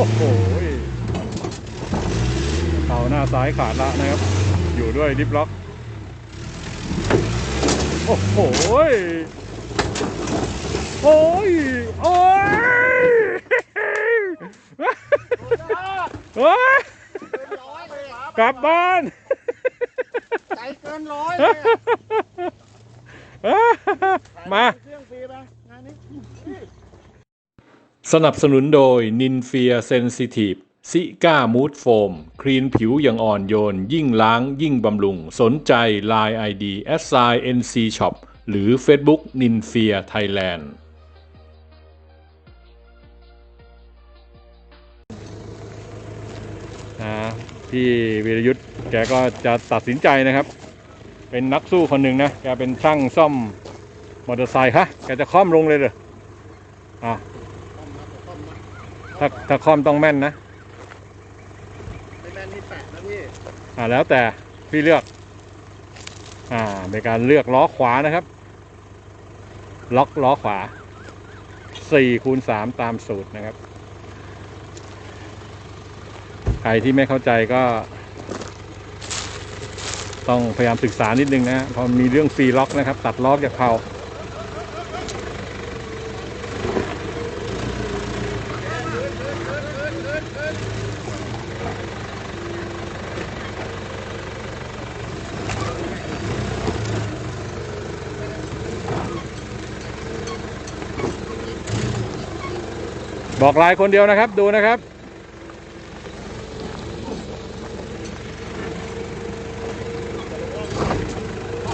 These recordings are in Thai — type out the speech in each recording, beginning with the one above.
อ้โหเตาหน้าซ้ายขาดละนะครับ อยู่ด้วยดิฟล็อก โอ้โหยโอ้ย โอ้ยโอ้ยร้อยเลยครับกลับบ้านใจเกินร้อยเลยอะมาเครื่องฟรีไปงานนี้ สนับสนุนโดย n i n f e a Sensitive ซิก้ามูดโฟมครีนผิวอย่างอ่อนโยน ยิ่งล้างยิ่งบำรุง สนใจ Line ID s i NC Shop หรือ Facebook n i n f e a Thailand นะพี่วีรยุทธ์แกก็จะตัดสินใจนะครับ เป็นนักสู้คนหนึ่งนะ แกเป็นช่างซ่อมมอเตอร์ไซค์ฮะ แกจะค่อมลงเลยเหรออะ ถ้าถ้าคอมต้องแม่นนะ ไม่แม่นนี่แปะนะพี่ อ่าแล้วแต่พี่เลือก อ่าในการเลือกล้อขวานะครับ ล็อกล้อขวา4คูณ3ตามสูตรนะครับ ใครที่ไม่เข้าใจก็ ต้องพยายามศึกษานิดนึงนะเพราะมีเรื่องฟรีล็อกนะครับ ตัดล้อจากเพา บอกลายคนเดียวนะครับดูนะครับ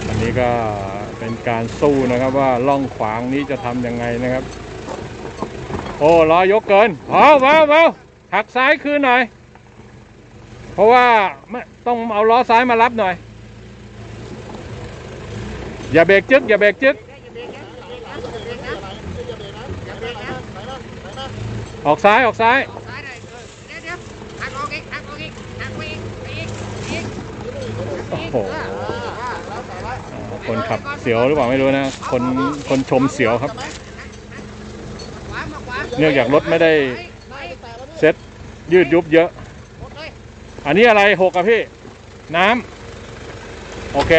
อันนี้ก็เป็นการสู้นะครับว่าล่องขวางนี้จะทำยังไงนะครับ โอ้ล้อยกเกินเอาเบาเบาหักซ้ายคืนหน่อย เพราะว่าไม่ต้องเอาล้อซ้ายมารับหน่อย อย่าเบรกจึกอย่าเบรกจึก ออกซ้ายออกซ้ายซ้ายหน่อยเออเดี๋ยวเดี๋ยวหักออกอีกหักออกอีกหักไปอีกไปอีกอีกโอ้โหเอออ่าคนขับเสียวหรือเปล่าไม่รู้นะคนคนชมเสียวครับขวามาขวาเนื่องจากรถไม่ได้ไปเซ็ตยืดยุบเยอะหมดเลยอันนี้อะไรหกอะพี่ น้ำโอเค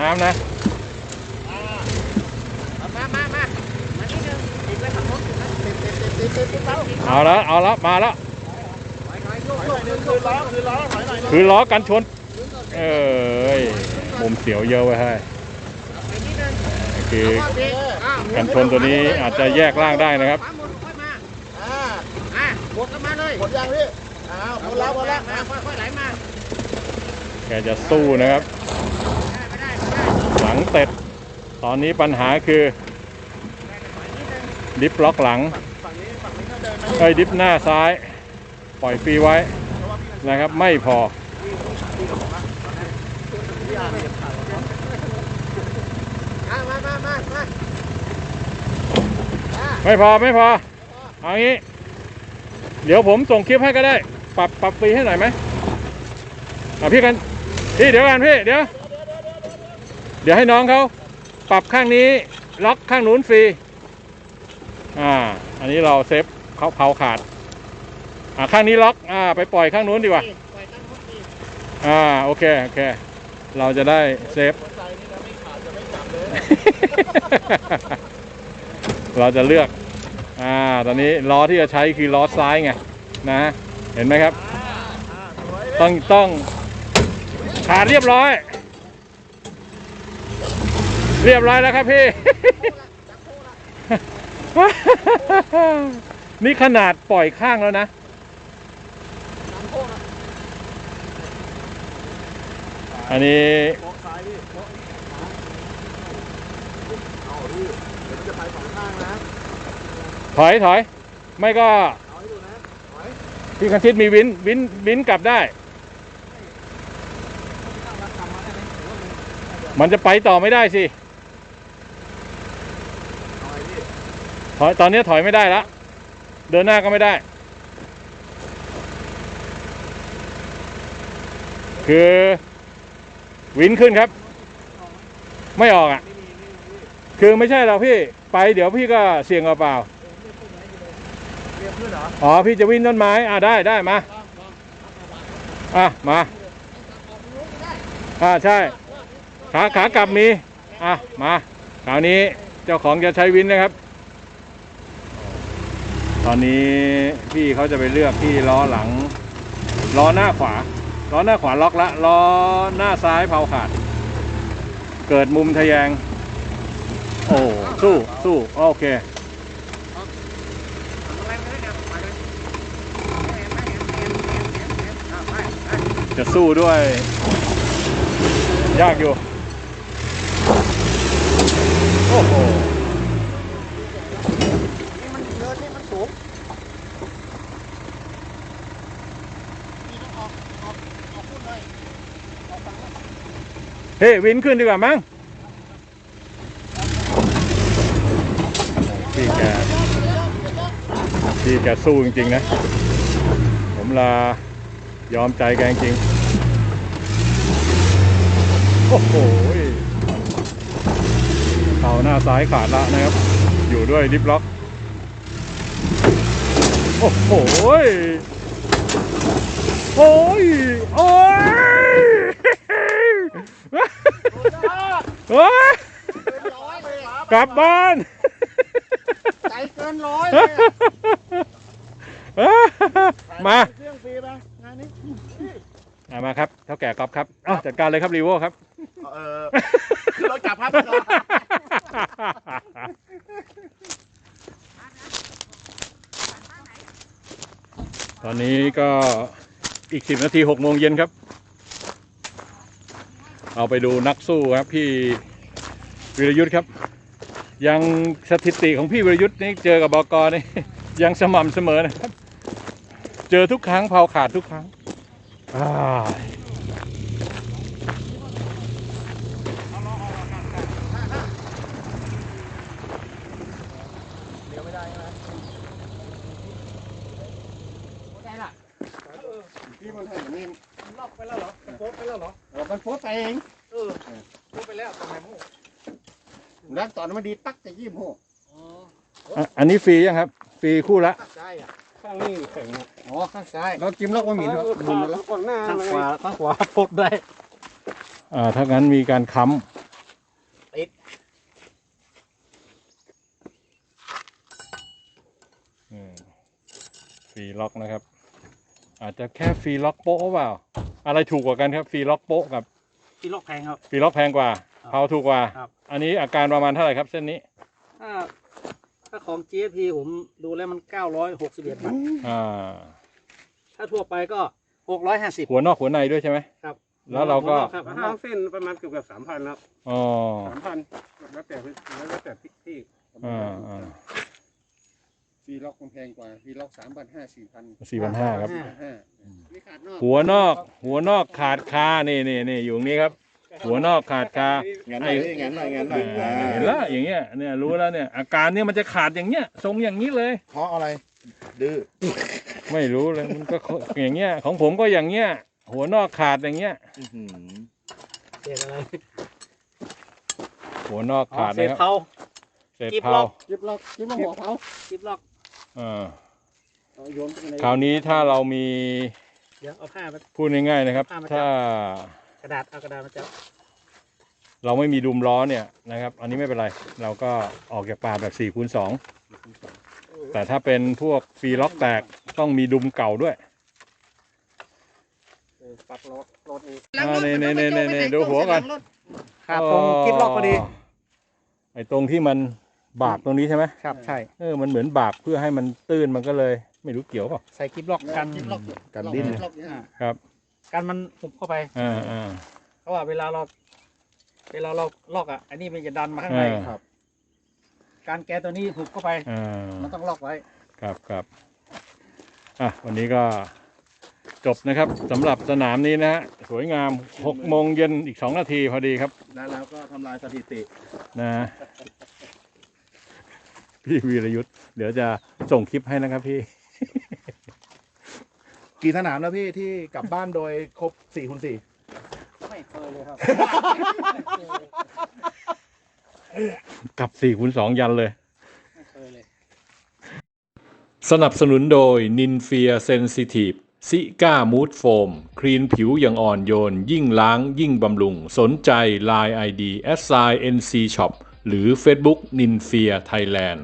น้ำนะ เอาละเอาละมาล้วถอยถอยโยกถอยโยหน่อกยหโยนึงกคือล้อกันชน เอ้ยมุมเสียวเยอะไว้ให้คือกันชนตัวนี้อาจจะแยกร่างได้นะครับขวาหมดมาอ่าอะบวกกันมาเลยหมดยังพี่อ้าวหมดแล้วหมดแล้วค่อยๆไหลมาแกจะสู้นะครับ หลังเต็ด ตอนนี้ปัญหาคือ ดิฟล็อกหลัง ฝั่งนี้ฝั่งนี้ก็เดินมาเอ้ดิฟหน้าซ้าย ปล่อยฟรีไว้นะครับ ไม่พอมามามามาไม่พอไม่พอเอางี้ เดี๋ยวผมส่งคลิปให้ก็ได้ ปรับปรับฟรีให้หน่อยไหมอะพี่กันพี่เดี๋ยวกันพี่เดี๋ยว เดี๋ยวให้น้องเขาปรับข้างนี้ ล็อกข้างนู้นฟรี อ่า อันนี้เราเซฟ เขาเผาขาด อ่าข้างนี้ล็อก อ่า ไปปล่อยข้างนู้นดีกว่า ปล่อยกันหมดดีอ่า โอเค โอเค เราจะได้เซฟ หัวใจนี่นะไม่ขาดจะไม่จับเลยเราจะเลือก อ่า ตอนนี้ล้อที่จะใช้คือล้อซ้ายไง นะ เห็นไหมครับ อ่าอ่าสวยต้องต้องขาดเรียบร้อย เรียบร้อยแล้วครับพี่ นี่ขนาดปล่อยข้างแล้วนะ อันนี้โป๊ะซ้ายพี่โป๊ะขวาเอาพี่เดี๋ยวมันจะไปสองข้างนะถอยถอย ไม่ก็เอาให้ดูนะถอยพี่คันชิดมีวินวินวินกลับได้ มันจะไปต่อไม่ได้สิเอาไอ้พี่ถอยตอนนี้ถอยไม่ได้ละ เดินหน้าก็ไม่ได้ คือวินขึ้นครับ ไม่ออกอะ คือไม่ใช่หรอกพี่ ไปเดี๋ยวพี่ก็เสี่ยงเปล่าอ๋อพี่จะวิ่งต้นไม้ อ่าได้ได้มา อะมา อ่าใช่ ขาขากลับมี อะมาคราวนี้เจ้าของจะใช้วินนะครับ ตอนนี้พี่เขาจะไปเลือกที่ล้อหลัง ล้อหน้าขวา ล้อหน้าขวาล็อกละล้อหน้าซ้ายเผาขาด เกิดมุมทะแยง โอ้สู้สู้โอเคจะสู้ด้วย ยากอยู่ โอ้โห นี่มันเดินนี่มันสูงนี่ต้องออกออกออกพุ่น เฮ้วินขึ้นดีกว่ามั้งพี่แกพี่แกสู้จริงๆนะ ผมลายอมใจแกจริงโอ้โหเข่าหน้าซ้ายขาดละนะครับ อยู่ด้วยดิฟล็อก โอ้โห โอ้ย โอ้ยโอ้ยเป็นร้อยเลยอะกลับบ้าน ใจเกินร้อยเลยอะมาเครื่องฟรีไปงานนี้อะมาครับเท่าแก่กอบครับอ้าวจัดการเลยครับรีโวครับ เออคือเราจับครับตอนนี้ก็ อีกสิบนาทีหกโมงเย็นครับ เอาไปดูนักสู้ครับพี่วิรยุทธ์ครับ ยังสถิติของพี่วิรยุทธ์นี่เจอกับบกนี่ยังสม่ำเสมอนะครับ เจอทุกครั้งเผาขาดทุกครั้งอ่าย ได้ละ พี่มันเห็นนี่ ล็อกไปแล้วเหรอโป๊ไปแล้วเหรอเออมันโป๊ไปเองเออโป๊ไปแล้วทำไมมู้ แล้วตอนนั้นมันดีตักจะยิ้มโหอ๋ออะอันนี้ฟรียังครับ ฟรีคู่ละ ข้างซ้ายอะข้างนี้แข็งอ๋อข้างซ้ายแล้วจิ้มล็อกว่าหมิ่นเหรอหมิ่นแล้วก่อนหน้าข้างขวาข้างขวาพบได้อ่าถ้างั้นมีการค้ติดำอืมฟรีล็อกนะครับ อาจจะแค่ฟรีล็อกโป๊ะหรือเปล่า อะไรถูกกว่ากันครับฟรีล็อกโป๊ะกับที่ล็อกแพงครับ ฟรีล็อกแพงกว่าครับ เผาถูกกว่า ครับ อันนี้อาการประมาณเท่าไหร่ครับเส้นนี้ ถ้าถ้าของ GSP ผมดูแล้วมัน 961บาทอ่า ถ้าทั่วไปก็ 650 หัวนอกหัวในด้วยใช่ไหมครับ แล้วเราก็ ครับห้างเส้นประมาณเกือบกับสามพันครับอ๋อ สามพันแล้วแต่แล้วแต่ที่อ่าอ่า ฟรีล็อกมันแพงกว่าฟรีล็อกสามพันห้าสี่พันสี่พันห้าครับ ห้านี่ขาดนอกหัวนอก หัวนอกขาดคานี่นี่นี่อยู่ตรงนี้ครับ หัวนอกขาดคางั้นหน่อยดิงั้นหน่อยงั้นหน่อยอ่าเห็นแล้วอย่างเงี้ยเนี่ยรู้แล้วเนี่ย อาการเนี่ยมันจะขาดอย่างเงี้ยทรงอย่างนี้เลย เพราะอะไรดื้อไม่รู้เลยมันก็อย่างเงี้ย ของผมก็อย่างเงี้ย หัวนอกขาดอย่างเงี้ยอื้อหือเศษอะไรหัวนอกอ๋อขาดเศนะษครับเผาเศษกิ๊บเผาล็อกจิ้มล็อกจิ้มล็อกหัวเผาจิบล็อกอ่าเอาโยนไปในคราวนี้ถ้าเรามีเดี๋ยวเอาผ้ามาพูดง่ายๆนะครับผ้ามาจับถ้าก ระดาษเอากระดาษมาจับเราไม่มีดุมล้อเนี่ยนะครับ อันนี้ไม่เป็นไร เราก็ออกจากป่าแบบ4คูณ2แต่ถ้าเป็นพวกฟรีล็อกแตกต้องมีดุมเก่าด้วยปักรถรถนี้อ่านี่นี่นี่นี่ดูหัวก่อนขาดตรงกิ๊บล็อกพอดี ไอ้ตรงที่มันบากตรงนี้ใช่ไหมครับใช่เออมันเหมือนบากเพื่อให้มันตื้นมันก็เลย ไม่รู้เกี่ยวเปล่าใส่กิ๊บล็อกกันจิ้มล็อกกันดิ้นจิ้มล็อกเนี่ยครับ กันมันหุบเข้าไปอ่าอ่าเพราะว่าเวลาเรา เวลาเราลอกอะอันนี้มันจะดันมาข้างในอ่าครับ การแกะตัวนี้หุบเข้าไปอ่ามันต้องล็อกไว้ ครับครับอะวันนี้ก็จบนะครับสำหรับสนามนี้นะฮะสวยงามหกโมงเย็นอีกสองนาทีพอดีครับแล้วเราก็ทำลายสถิติ นะพี่วีรยุทธ์เดี๋ยวจะส่งคลิปให้นะครับพี่ กี่สนามแล้วพี่ที่กลับบ้านโดยครบสี่คูณสี่ไม่เคยเลยครับ กลับสี่คูณสองยันเลย ไม่เคยเลย สนับสนุนโดย n i n f e a Sensitive ซิก้ามูดโฟม ครีนผิวอย่างอ่อนโยน ยิ่งล้างยิ่งบำรุง สนใจ Line ID s i NC Shop หรือ Facebook n i n f e a Thailand